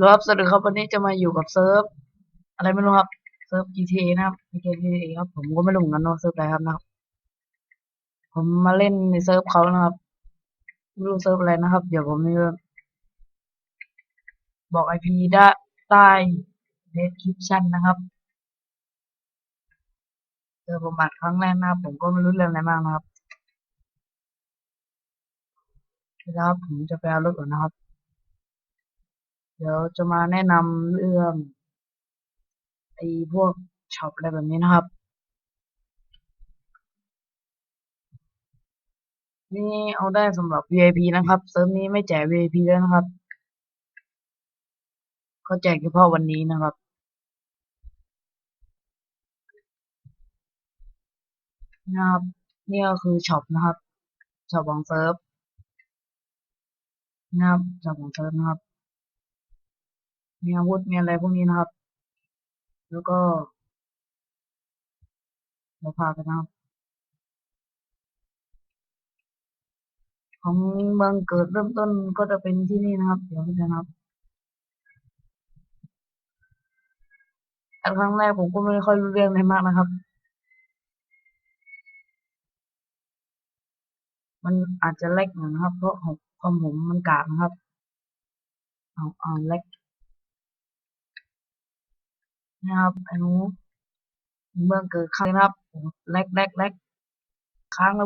ครับสวัสดีครับวันนี้จะมาอยู่กับเซิร์ฟอะไรไม่รู้ครับเซิร์ฟ GTA นะครับ GTA ครับผมก็ไม่รู้เหมือนกันว่าเซิร์ฟอะไรครับนะครับ ผมมาเล่นในเซิร์ฟเขานะครับไม่รู้เซิร์ฟอะไรนะครับ เดี๋ยวผมจะบอก IP ได้ใต้ description นะครับเจอผมบัดครั้งแรกนะครับผมก็ไม่รู้เรื่องอะไรมากนะครับแล้วผมจะไปเอารถก่อนนะครับ เดี๋ยวจะมาแนะนำเรื่องไอ้พวกช็อปอะไรแบบนี้นะครับ นี่เอาได้สำหรับ VIP นะครับ เซิร์ฟนี้ไม่แจก VIP แล้วนะครับเขาแจกเฉพาะวันนี้นะครับนะครับนี่ก็คือช็อปนะครับช็อปของเซิร์ฟนะครับช็อปของเซิร์ฟนะครับ มีอาวุธมีอะไรพวกนี้นะครับ แล้วก็เราพาไปนะครับ ของเมืองเกิดเริ่มต้นก็จะเป็นที่นี่นะครับ เดี๋ยวจะนะครับแต่ครั้งแรกผมก็ไม่ค่อยรู้เรื่องอะไรมากนะครับ มันอาจจะเล็กหน่อยนะครับ เพราะของคอมผมมันกากนะครับ เอาเอาเล็ก นะครับไอ้หนูเมืองเกิดครั้งนะครับเล็กเล็กเล็กค้างแล้ว